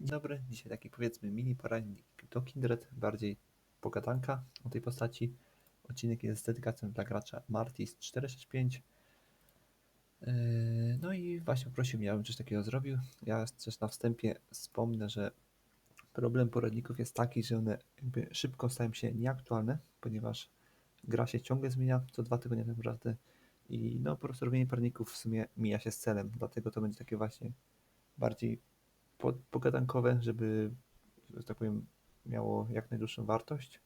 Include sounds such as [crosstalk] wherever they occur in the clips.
Dzień dobry, dzisiaj taki powiedzmy mini poradnik do Kindred, bardziej pogadanka o tej postaci. Odcinek jest z dedykacją dla gracza Martis 465. Yy, No i właśnie poprosił mnie, abym coś takiego zrobił. Ja też na wstępie wspomnę, że problem poradników jest taki, że one szybko stają się nieaktualne, ponieważ gra się ciągle zmienia, co dwa tygodnie tak naprawdę. I no po prostu robienie poradników w sumie mija się z celem, dlatego to będzie takie właśnie bardziej pogadankowe, żeby, że tak powiem, miało jak najdłuższą wartość,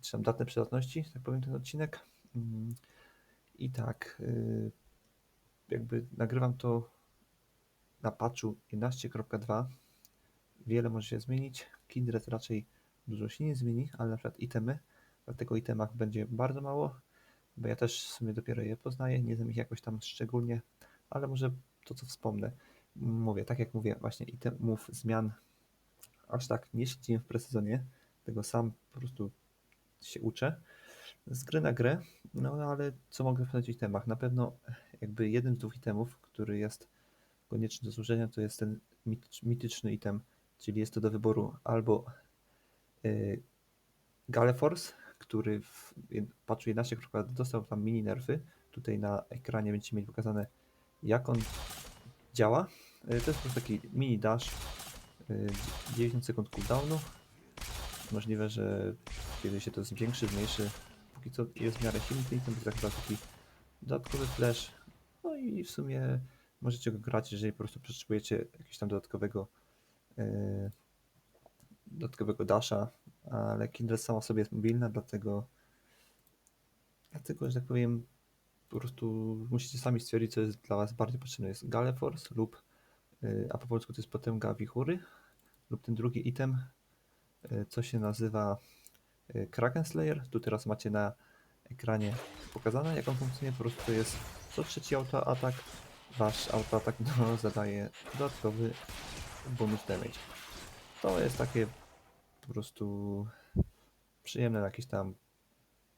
czy tam datę przydatności, tak powiem, ten odcinek. Mm, I tak, y, jakby nagrywam to na patchu 11.2. Wiele może się zmienić. Kindred raczej dużo się nie zmieni, ale na przykład itemy, na tego itemach będzie bardzo mało, bo ja też w sumie dopiero je poznaję, nie znam ich jakoś tam szczególnie, ale może to, co wspomnę mówię, tak jak mówię, właśnie itemów, zmian aż tak nie śledziłem w presezonie, tego sam po prostu się uczę z gry na grę, no ale co mogę powiedzieć o itemach? Na pewno jakby jeden z dwóch itemów, który jest konieczny do zużycia, to jest ten mit- mityczny item, czyli jest to do wyboru albo yy, Galeforce, który w patchu 11.2 dostał tam mini nerfy. Tutaj na ekranie będziecie mieli pokazane jak on działa. Y, To jest po prostu taki mini dash, y, 90 sekund cooldownu. Możliwe, że kiedy się to zwiększy, zmniejszy, póki co jest w miarę silny to jest tak taki dodatkowy flash. No i w sumie możecie go grać, jeżeli po prostu potrzebujecie jakiegoś tam dodatkowego y, dodatkowego dasha, ale Kindred sama sobie jest mobilna, dlatego dlatego, że tak powiem, po prostu musicie sami stwierdzić, co jest dla Was bardziej potrzebne. Jest Galeforce lub, y, a po polsku to jest potęga wichury, lub ten drugi item, y, co się nazywa y, Kraken Slayer. Tu teraz macie na ekranie pokazane, jak on funkcjonuje. Po prostu to jest co trzeci autoatak. Wasz autoatak no, zadaje dodatkowy bonus damage. To jest takie po prostu przyjemne jakieś tam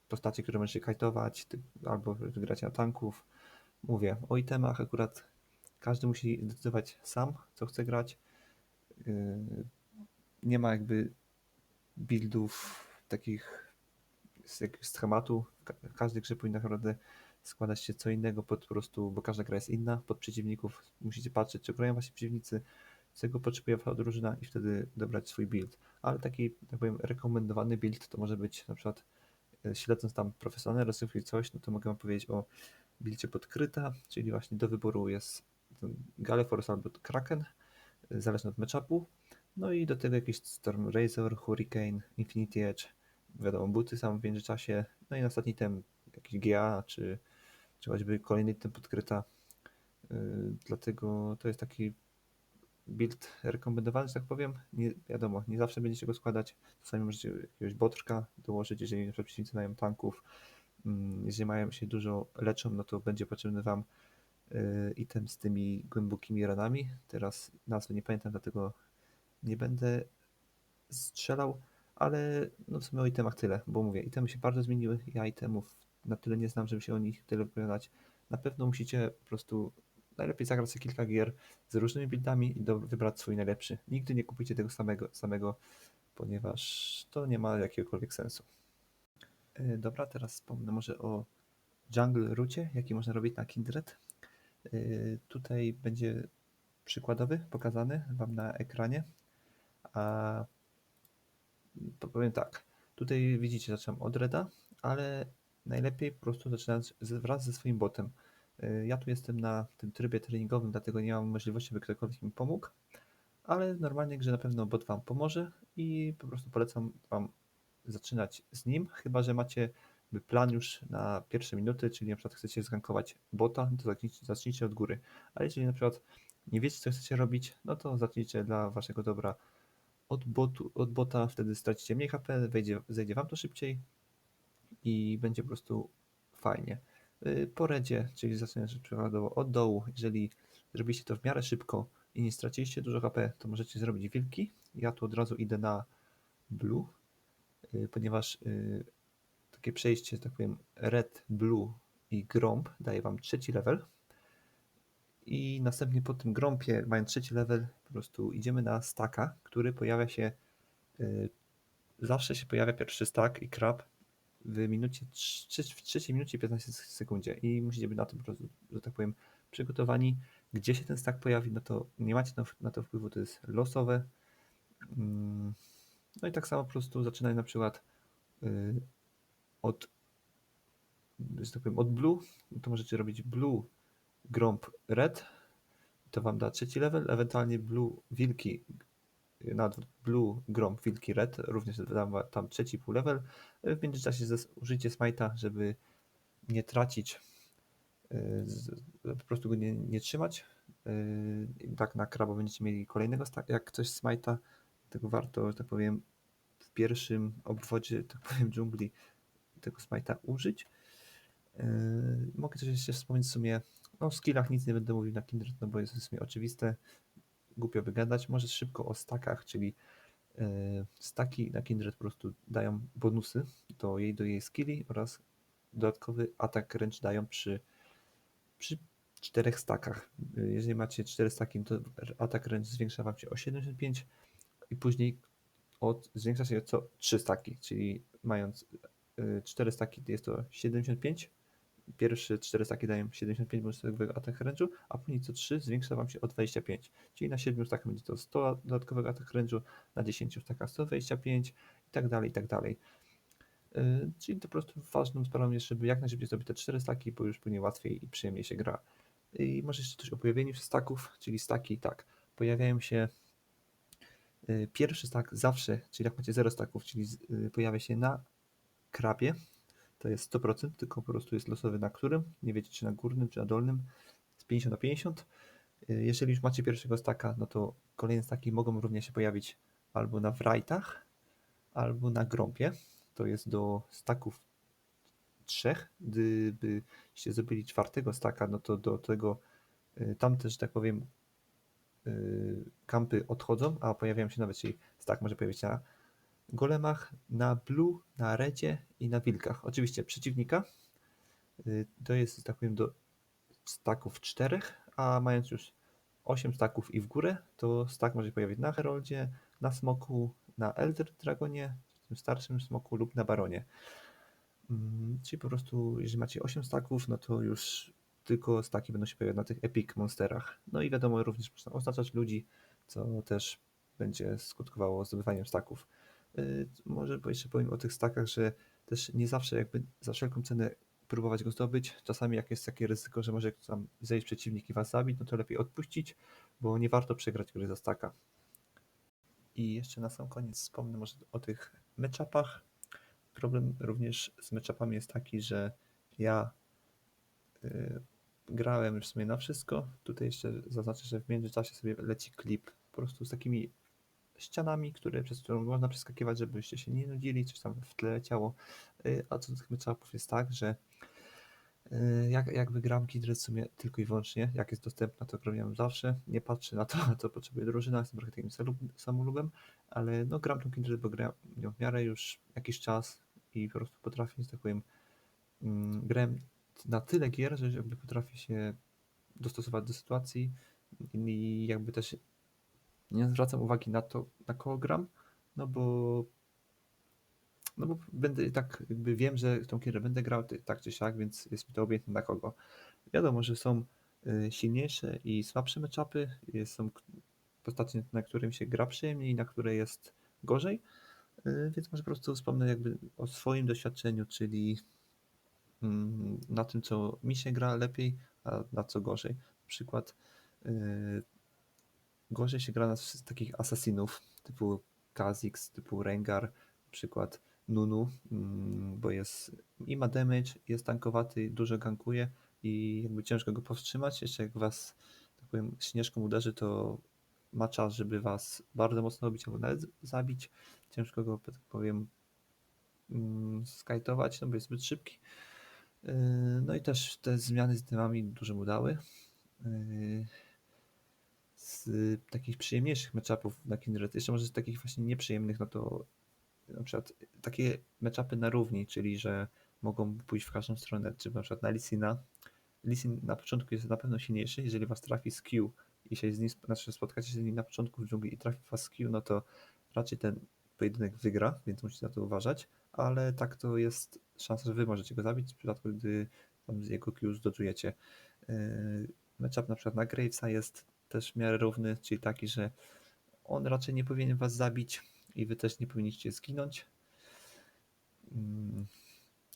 postacie, które możecie kajtować, albo grać na tanków. Mówię, o itemach akurat każdy musi decydować sam, co chce grać. Yy, Nie ma jakby buildów takich z jakiegoś schematu. W każdej grze powinna naprawdę składać się co innego pod po prostu, bo każda gra jest inna, pod przeciwników. Musicie patrzeć, czy grają właśnie przeciwnicy, czego potrzebuje wasza drużyna i wtedy dobrać swój build. Ale taki, tak powiem, rekomendowany build to może być na przykład śledząc tam profesjonalne rozrywki coś, no to mogę powiedzieć o buildzie podkryta, czyli właśnie do wyboru jest Galeforce albo Kraken, e, zależnie od matchupu. No i do tego jakiś Storm Razor, Hurricane, Infinity Edge, wiadomo, buty sam w międzyczasie, no i na ostatni ten jakiś GA, czy, czy choćby kolejny ten podkryta. Yy, dlatego to jest taki build rekomendowany, że tak powiem. Nie, wiadomo, nie zawsze będziecie go składać. Czasami możecie jakiegoś botrka dołożyć, jeżeli na przykład przeciwnicy mają tanków. Mm, Jeżeli mają się dużo leczą, no to będzie potrzebny wam yy, item z tymi głębokimi ranami. Teraz nazwy nie pamiętam, dlatego nie będę strzelał, ale no w sumie o itemach tyle, bo mówię, itemy się bardzo zmieniły, ja itemów na tyle nie znam, żeby się o nich tyle wypowiadać. Na pewno musicie po prostu najlepiej zagrać sobie kilka gier z różnymi buildami i do, wybrać swój najlepszy. Nigdy nie kupujcie tego samego, samego, ponieważ to nie ma jakiegokolwiek sensu. Yy, Dobra, teraz wspomnę może o jungle roucie, jaki można robić na Kindred. Yy, Tutaj będzie przykładowy pokazany Wam na ekranie. A to powiem tak. Tutaj widzicie, zaczynam od reda, ale najlepiej po prostu zaczynać wraz ze swoim botem. Yy, Ja tu jestem na tym trybie treningowym, dlatego nie mam możliwości, by ktokolwiek mi pomógł, ale w normalnej grze na pewno bot Wam pomoże i po prostu polecam Wam zaczynać z nim, chyba że macie plan już na pierwsze minuty, czyli na przykład chcecie zgankować bota, to zacznijcie, zacznijcie od góry. Ale jeżeli na przykład nie wiecie, co chcecie robić, no to zacznijcie dla Waszego dobra od, botu, od bota, wtedy stracicie mniej HP, wejdzie, zejdzie Wam to szybciej i będzie po prostu fajnie. Yy, Po redzie, czyli zaczynając przykładowo od dołu, jeżeli zrobiliście to w miarę szybko i nie straciliście dużo HP, to możecie zrobić wilki. Ja tu od razu idę na blue, yy, ponieważ yy, takie przejście, że tak powiem, red, blue i gromb daje Wam trzeci level. I następnie po tym grąpie, mając trzeci level, po prostu idziemy na staka, który pojawia się. y, zawsze się pojawia pierwszy stack i krab w minucie, trze- w trzeciej minucie i 15 sekundzie. I musicie być na to że tak powiem, przygotowani. Gdzie się ten stack pojawi, no to nie macie na, to wpływu, to jest losowe. Mm, No i tak samo po prostu zaczynaj na przykład y, od, że tak powiem, od blue, to możecie robić blue gromp red, to wam da trzeci level, ewentualnie blue wilki na blue gromp wilki red, również da wam tam trzeci pół level. W międzyczasie zas- użyjcie smite'a, żeby nie tracić, y, po prostu go nie, nie trzymać. Y, i Tak na krabo będziecie mieli kolejnego jak coś smite'a, tego warto, że tak powiem, w pierwszym obwodzie, [laughs] tak powiem, dżungli tego smite'a użyć. Yy, mogę coś jeszcze wspomnieć w sumie, no o skillach nic nie będę mówił na Kindred, no bo jest w sumie oczywiste, głupio wygadać. Może szybko o stakach, czyli yy, staki na Kindred po prostu dają bonusy do jej, do jej skilli oraz dodatkowy atak wręcz dają przy, przy czterech stakach. Yy, Jeżeli macie cztery staki, to atak wręcz zwiększa wam się o 75 i później od, zwiększa się co 3 staki, czyli mając 4 staki jest to 75. Pierwsze 4 staki dają 75 bonusowego atak range'u, a później co 3 zwiększa wam się o 25. Czyli na 7 stakach będzie to 100 dodatkowego atak range'u, na 10 stakach 125 i tak dalej, i tak dalej. Yy, Czyli to po prostu ważną sprawą jest, żeby jak najszybciej zrobić te 4 staki, bo już później łatwiej i przyjemniej się gra. I może jeszcze coś o pojawieniu się staków, czyli staki tak, pojawiają się y, pierwszy stack zawsze, czyli jak macie 0 staków, czyli z- y, pojawia się na krabie, to jest 100%, tylko po prostu jest losowy na którym, nie wiecie czy na górnym, czy na dolnym, z 50 na 50. Y, Jeżeli już macie pierwszego staka, no to kolejne staki mogą również się pojawić albo na wrajtach, albo na grąpie. To jest do staków trzech. Gdybyście zdobyli czwartego staka, no to do tego y, tam też, tak powiem, y, kampy odchodzą, a pojawiają się nowe, czyli stack może pojawić się na golemach, na blue, na redzie i na wilkach. Oczywiście przeciwnika y, to jest, tak powiem, do staków czterech, a mając już 8 staków i w górę, to stack może się pojawić na Heroldzie, na Smoku, na Elder Dragonie, tym starszym Smoku lub na Baronie. Mm, Czyli po prostu, jeżeli macie 8 staków, no to już tylko staki będą się pojawiać na tych epic monsterach. No i wiadomo, również można oznaczać ludzi, co też będzie skutkowało zdobywaniem staków. Yy, Może jeszcze powiem o tych stakach, że też nie zawsze jakby za wszelką cenę próbować go zdobyć. Czasami jak jest takie ryzyko, że może tam zejść przeciwnik i was zabić, no to lepiej odpuścić, bo nie warto przegrać gry za staka. I jeszcze na sam koniec wspomnę może o tych matchupach. Problem również z matchupami jest taki, że ja y, grałem już w sumie na wszystko. Tutaj jeszcze zaznaczę, że w międzyczasie sobie leci klip po prostu z takimi ścianami, które, przez które można przeskakiwać, żebyście się nie nudzili, coś tam w tle leciało. Y, A co do tych matchupów jest tak, że y, jak, jakby gram Kindred w sumie tylko i wyłącznie, jak jest dostępna, to gram zawsze. Nie patrzę na to, [laughs] co potrzebuje drużyna, jestem trochę takim samolub- samolubem, ale no gram tą Kindred, bo gram nią w miarę już jakiś czas i po prostu potrafię, że tak powiem, mm, grałem na tyle gier, że jakby potrafię się dostosować do sytuacji i jakby też nie zwracam uwagi na to, na kogo gram, no bo no bo będę tak jakby wiem, że tą gierę będę grał tak czy siak, więc jest mi to obojętne na kogo. Wiadomo, że są y, silniejsze i słabsze jest- są postacie, na którym się gra przyjemniej na które jest gorzej, y, więc może po prostu wspomnę jakby o swoim doświadczeniu, czyli mm, na tym, co mi się gra lepiej, a na co gorzej. Na przykład y, gorzej się gra na takich asasinów typu Kha'Zix, typu Rengar, na przykład Nunu, mm, bo jest i ma damage, jest tankowaty, dużo gankuje i jakby ciężko go powstrzymać. Jeszcze jak was, tak powiem, śnieżką uderzy, to ma czas, żeby was bardzo mocno robić albo nawet zabić. Ciężko go, tak powiem, mm, skajtować, no bo jest zbyt szybki. Yy, No i też te zmiany z dymami dużo mu dały. Z takich przyjemniejszych matchupów na Kindred, jeszcze może z takich właśnie nieprzyjemnych, no to na przykład takie matchupy na równi, czyli że mogą pójść w każdą stronę, czy na przykład na Lisina, Lisin na początku jest na pewno silniejszy, jeżeli was trafi z Q i się z nim, znaczy spotkacie się z nim na początku w dżungli i trafi was Q, no to raczej ten pojedynek wygra, więc musicie na to uważać, ale tak to jest szansa, że wy możecie go zabić w przypadku, gdy tam z jego Q zdodżujecie. Yy, Matchup na przykład na Gravesa jest też w miarę równy, czyli taki, że on raczej nie powinien was zabić i wy też nie powinniście zginąć. Mm,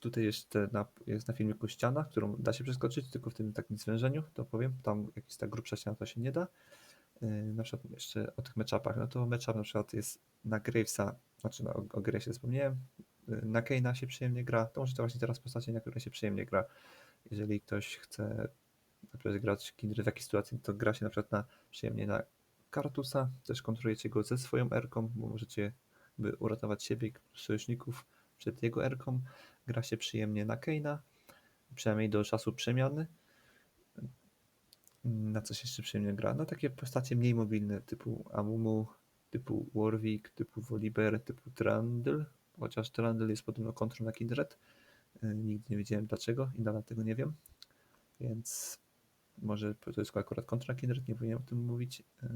Tutaj jeszcze na, jest na filmiku ściana, którą da się przeskoczyć, tylko w tym takim zwężeniu, to powiem. Tam jakaś ta grubsza ściana to się nie da. Yy, Na przykład jeszcze o tych matchupach, no to matchup na przykład jest na Gravesa, znaczy no, o, o wspomniałem, yy, na Kane'a się przyjemnie gra, to może to właśnie teraz postacie, na które się przyjemnie gra. Jeżeli ktoś chce na przykład grać Kindred w jakiejś sytuacji, to gra się na przykład na, przyjemnie na Kartusa, też kontrolujecie go ze swoją erką, bo możecie by uratować siebie i sojuszników przed jego erką. Gra się przyjemnie na Keina, przynajmniej do czasu przemiany. Na co się jeszcze przyjemnie gra? Na takie postacie mniej mobilne, typu Amumu, typu Warwick, typu Volibear, typu Trundle, chociaż Trundle jest podobno kontrą na Kindred. Nigdy nie wiedziałem dlaczego i nadal tego nie wiem, więc może to jest akurat kontra Kindred, nie powinienem o tym mówić, yy,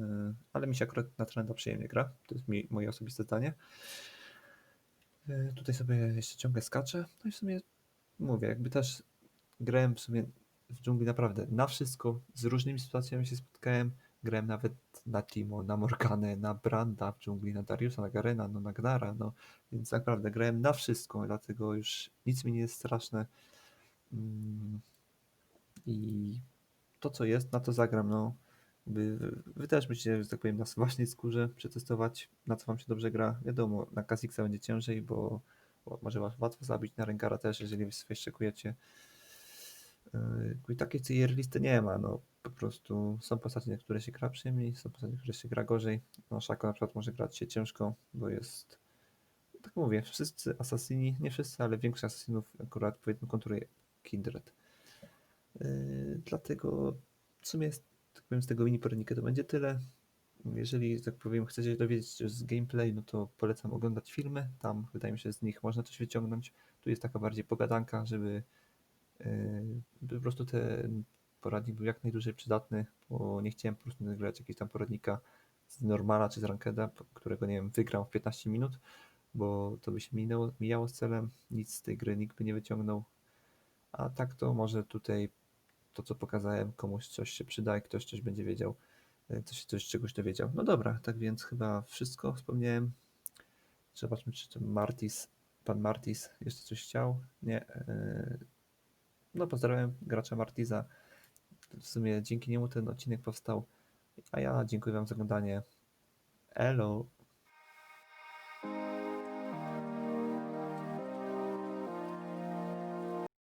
ale mi się akurat na Trenda przyjemnie gra, to jest mi, moje osobiste zdanie. Yy, Tutaj sobie jeszcze ciągle skaczę, no i w sumie mówię, jakby też grałem w sumie w dżungli naprawdę na wszystko, z różnymi sytuacjami się spotkałem, grałem nawet na Timo, na Morganę, na Branda w dżungli, na Dariusa, na Garena, no na Gnara, no. Więc naprawdę grałem na wszystko, dlatego już nic mi nie jest straszne. Mm, i to co jest, na to zagram, no Jakby wy też musicie, że tak powiem, na własnej skórze przetestować, na co wam się dobrze gra. Wiadomo, na Kha'Zixa będzie ciężej, bo, bo może was łatwo zabić, na Rengara też, jeżeli sobie szczekujecie. Yy, I takiej tier listy nie ma, no po prostu są postacie, na które się gra przyjemniej, są postacie, na które się gra gorzej. No Szako na przykład może grać się ciężko, bo jest, tak mówię, wszyscy asasyni, nie wszyscy, ale większość asasynów akurat powiedzmy kontruje Kindred. Yy, dlatego w sumie tak powiem, z tego mini poradnika to będzie tyle. Jeżeli, tak powiem, chcecie się dowiedzieć z gameplay, no to polecam oglądać filmy. Tam wydaje mi się, z nich można coś wyciągnąć. Tu jest taka bardziej pogadanka, żeby, by po prostu ten poradnik był jak najdłużej przydatny, bo nie chciałem po prostu nagrać jakiegoś tam poradnika z normala czy z rankeda, którego nie wiem, wygram w 15 minut, bo to by się minęło, mijało z celem, nic z tej gry nikt by nie wyciągnął. A tak to może tutaj to, co pokazałem, komuś coś się przyda i ktoś coś będzie wiedział, e, coś, coś czegoś dowiedział. No dobra, tak więc chyba wszystko wspomniałem. Zobaczmy, czy ten Martis, pan Martis jeszcze coś chciał. Nie. e, No pozdrawiam gracza Martiza. W sumie dzięki niemu ten odcinek powstał. A ja dziękuję wam za oglądanie. Elo.